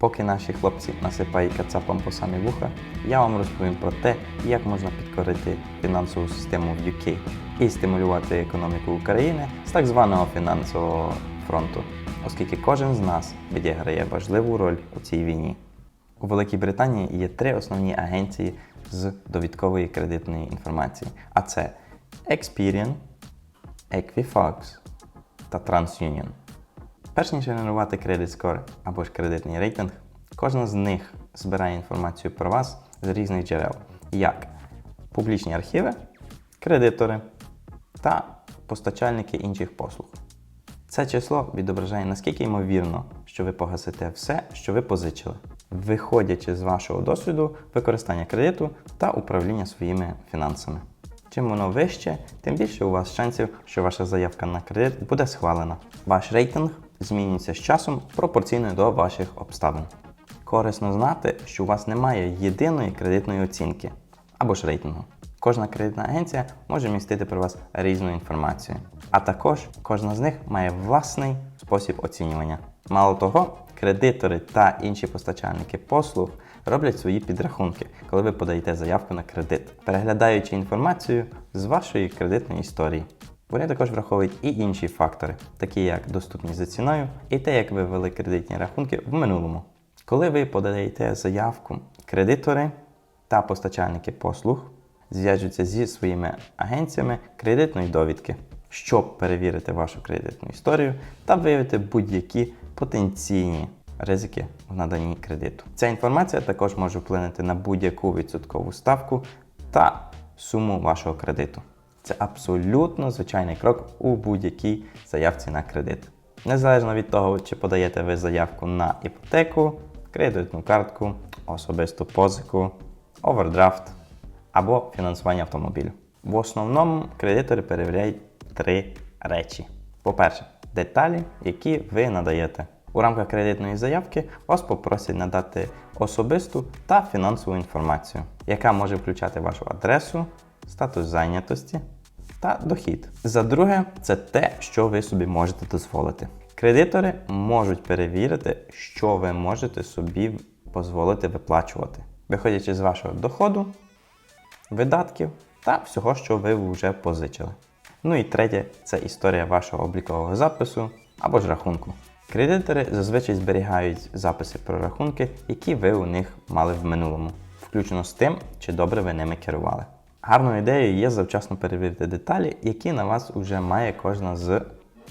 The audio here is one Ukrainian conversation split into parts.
Поки наші хлопці насипають кацапам по самі вуха, я вам розповім про те, як можна підкорити фінансову систему в UK і стимулювати економіку України з так званого фінансового фронту, оскільки кожен з нас відіграє важливу роль у цій війні. У Великій Британії є три основні агенції з довідкової кредитної інформації, а це Experian, Equifax та TransUnion. Перш ніж генерувати кредит скор або ж кредитний рейтинг, кожна з них збирає інформацію про вас з різних джерел, як публічні архіви, кредитори та постачальники інших послуг. Це число відображає наскільки ймовірно, що ви погасите все, що ви позичили, виходячи з вашого досвіду використання кредиту та управління своїми фінансами. Чим воно вище, тим більше у вас шансів, що ваша заявка на кредит буде схвалена. Ваш рейтинг змінюється з часом пропорційно до ваших обставин. Корисно знати, що у вас немає єдиної кредитної оцінки або ж рейтингу. Кожна кредитна агенція може містити про вас різну інформацію, а також кожна з них має власний спосіб оцінювання. Мало того, кредитори та інші постачальники послуг роблять свої підрахунки, коли ви подаєте заявку на кредит, переглядаючи інформацію з вашої кредитної історії. Вони також враховують і інші фактори, такі як доступність за ціною і те, як ви ввели кредитні рахунки в минулому. Коли ви подаєте заявку, кредитори та постачальники послуг зв'яжуться зі своїми агенціями кредитної довідки, щоб перевірити вашу кредитну історію та виявити будь-які потенційні ризики в наданні кредиту. Ця інформація також може вплинути на будь-яку відсоткову ставку та суму вашого кредиту. Це абсолютно звичайний крок у будь-якій заявці на кредит. Незалежно від того, чи подаєте ви заявку на іпотеку, кредитну картку, особисту позику, овердрафт або фінансування автомобілю. В основному кредитори перевіряють три речі. По-перше, деталі, які ви надаєте. У рамках кредитної заявки вас попросять надати особисту та фінансову інформацію, яка може включати вашу адресу, статус зайнятості та дохід. За друге, це те, що ви собі можете дозволити. Кредитори можуть перевірити, що ви можете собі дозволити виплачувати, виходячи з вашого доходу, видатків та всього, що ви вже позичили. Ну і третє це історія вашого облікового запису або ж рахунку. Кредитори зазвичай зберігають записи про рахунки, які ви у них мали в минулому, включно з тим, чи добре ви ними керували. Гарною ідеєю є завчасно перевірити деталі, які на вас вже має кожна з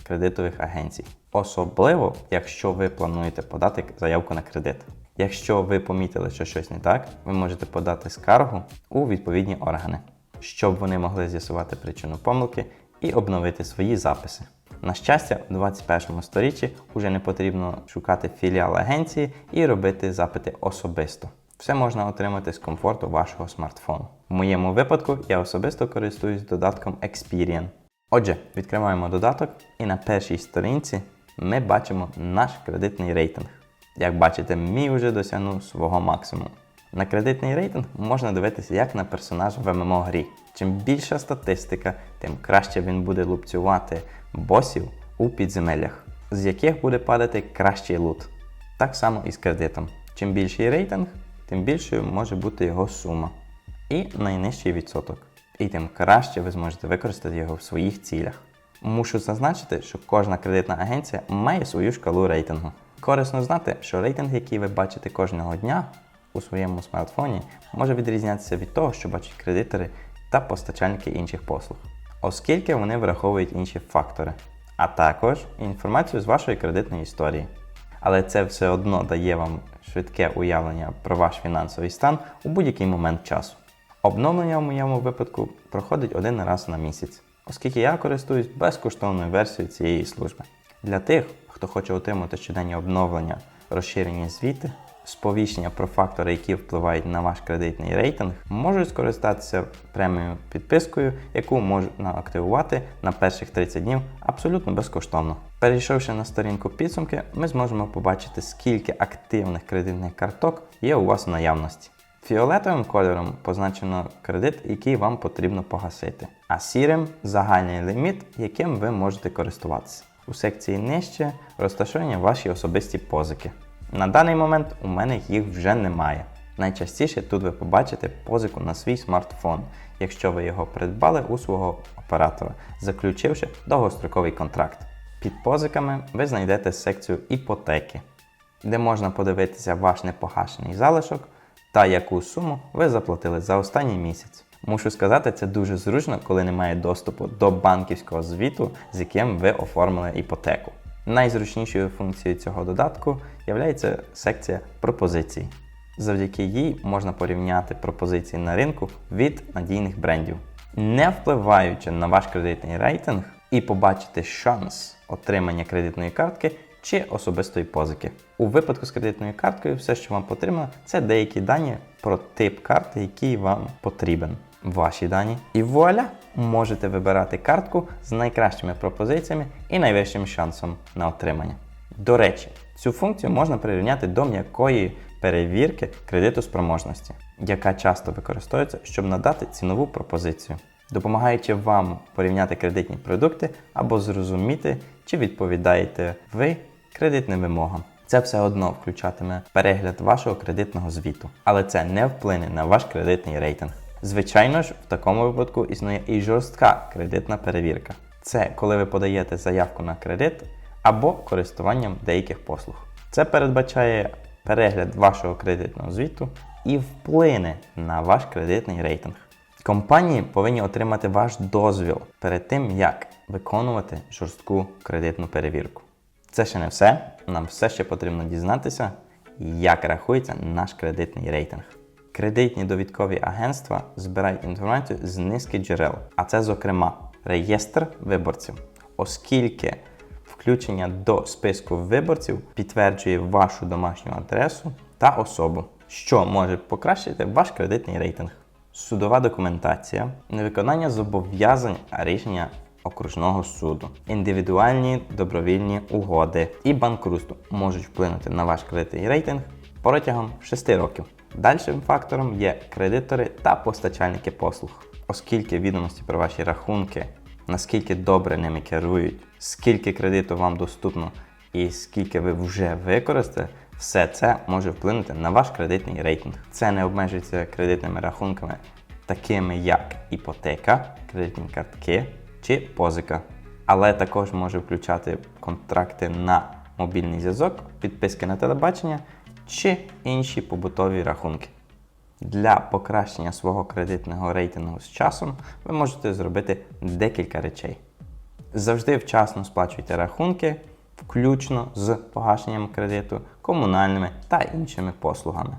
кредитових агенцій. Особливо, якщо ви плануєте подати заявку на кредит. Якщо ви помітили, що щось не так, ви можете подати скаргу у відповідні органи, щоб вони могли з'ясувати причину помилки і обновити свої записи. На щастя, у 21 сторіччі вже не потрібно шукати філіал агенції і робити запити особисто. Все можна отримати з комфорту вашого смартфону. В моєму випадку я особисто користуюсь додатком Experian. Отже, відкриваємо додаток, і на першій сторінці ми бачимо наш кредитний рейтинг. Як бачите, мій вже досягнув свого максимуму. На кредитний рейтинг можна дивитися як на персонажа в ММО грі. Чим більша статистика, тим краще він буде лупцювати босів у підземеллях, з яких буде падати кращий лут. Так само і з кредитом. Чим більший рейтинг, тим більшою може бути його сума. І найнижчий відсоток. І тим краще ви зможете використати його в своїх цілях. Мушу зазначити, що кожна кредитна агенція має свою шкалу рейтингу. Корисно знати, що рейтинг, який ви бачите кожного дня у своєму смартфоні, може відрізнятися від того, що бачать кредитори та постачальники інших послуг, оскільки вони враховують інші фактори, а також інформацію з вашої кредитної історії. Але це все одно дає вам швидке уявлення про ваш фінансовий стан у будь-який момент часу. Обновлення в моєму випадку проходить один раз на місяць, оскільки я користуюсь безкоштовною версією цієї служби. Для тих, хто хоче отримати щоденні обновлення, розширені звіти, сповіщення про фактори, які впливають на ваш кредитний рейтинг, можуть скористатися премією підпискою, яку можна активувати на перших 30 днів абсолютно безкоштовно. Перейшовши на сторінку підсумки, ми зможемо побачити, скільки активних кредитних карток є у вас в наявності. Фіолетовим кольором позначено кредит, який вам потрібно погасити, а сірим загальний ліміт, яким ви можете користуватися. У секції нижче розташовані ваші особисті позики. На даний момент у мене їх вже немає. Найчастіше тут ви побачите позику на свій смартфон, якщо ви його придбали у свого оператора, заключивши довгостроковий контракт. Під позиками ви знайдете секцію іпотеки, де можна подивитися ваш непогашений залишок та яку суму ви заплатили за останній місяць. Мушу сказати, це дуже зручно, коли немає доступу до банківського звіту, з яким ви оформили іпотеку. Найзручнішою функцією цього додатку є секція пропозицій. Завдяки їй можна порівняти пропозиції на ринку від надійних брендів, не впливаючи на ваш кредитний рейтинг і побачити шанс отримання кредитної картки чи особистої позики. У випадку з кредитною карткою, все, що вам потрібно, це деякі дані про тип карти, який вам потрібен. Ваші дані. І вуаля! Можете вибирати картку з найкращими пропозиціями і найвищим шансом на отримання. До речі, цю функцію можна прирівняти до м'якої перевірки кредитоспроможності, яка часто використовується, щоб надати цінову пропозицію, допомагаючи вам порівняти кредитні продукти або зрозуміти, чи відповідаєте ви кредитним вимогам. Це все одно включатиме перегляд вашого кредитного звіту, але це не вплине на ваш кредитний рейтинг. Звичайно ж, в такому випадку існує і жорстка кредитна перевірка. Це коли ви подаєте заявку на кредит або користуванням деяких послуг. Це передбачає перегляд вашого кредитного звіту і вплине на ваш кредитний рейтинг. Компанії повинні отримати ваш дозвіл перед тим, як виконувати жорстку кредитну перевірку. Це ще не все. Нам все ще потрібно дізнатися, як рахується наш кредитний рейтинг. Кредитні довідкові агентства збирають інформацію з низки джерел, а це, зокрема, реєстр виборців, оскільки включення до списку виборців підтверджує вашу домашню адресу та особу, що може покращити ваш кредитний рейтинг. Судова документація, невиконання зобов'язань рішення окружного суду, індивідуальні добровільні угоди і банкрутство можуть вплинути на ваш кредитний рейтинг протягом 6 років. Дальшим фактором є кредитори та постачальники послуг, оскільки відомості про ваші рахунки, наскільки добре ними керують, скільки кредиту вам доступно і скільки ви вже використали, все це може вплинути на ваш кредитний рейтинг. Це не обмежується кредитними рахунками, такими як іпотека, кредитні картки чи позика. Але також може включати контракти на мобільний зв'язок, підписки на телебачення чи інші побутові рахунки. Для покращення свого кредитного рейтингу з часом ви можете зробити декілька речей. Завжди вчасно сплачуйте рахунки, включно з погашенням кредиту, комунальними та іншими послугами.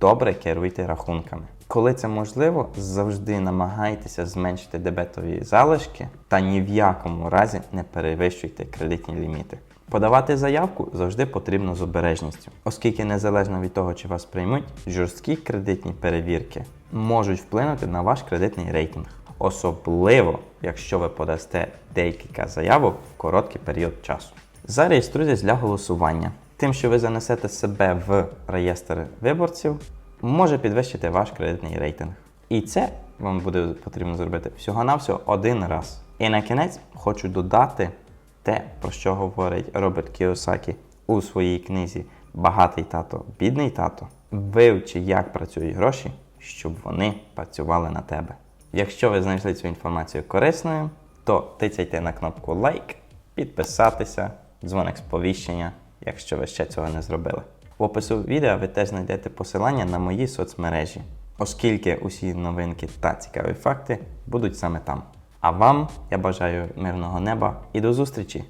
Добре керуйте рахунками. Коли це можливо, завжди намагайтеся зменшити дебетові залишки та ні в якому разі не перевищуйте кредитні ліміти. Подавати заявку завжди потрібно з обережністю, оскільки незалежно від того, чи вас приймуть, жорсткі кредитні перевірки можуть вплинути на ваш кредитний рейтинг, особливо якщо ви подасте декілька заявок в короткий період часу. Зареєструйтесь для голосування. Тим, що ви занесете себе в реєстр виборців, може підвищити ваш кредитний рейтинг. І це вам буде потрібно зробити всього-навсього один раз. І на кінець хочу додати те, про що говорить Роберт Кіосакі у своїй книзі Багатий тато, бідний тато. Вивчи, як працюють гроші, щоб вони працювали на тебе. Якщо ви знайшли цю інформацію корисною, то тицяйте на кнопку лайк, підписатися, дзвоник сповіщення, якщо ви ще цього не зробили. В опису відео ви теж знайдете посилання на мої соцмережі, оскільки усі новинки та цікаві факти будуть саме там. А вам я бажаю мирного неба і до зустрічі!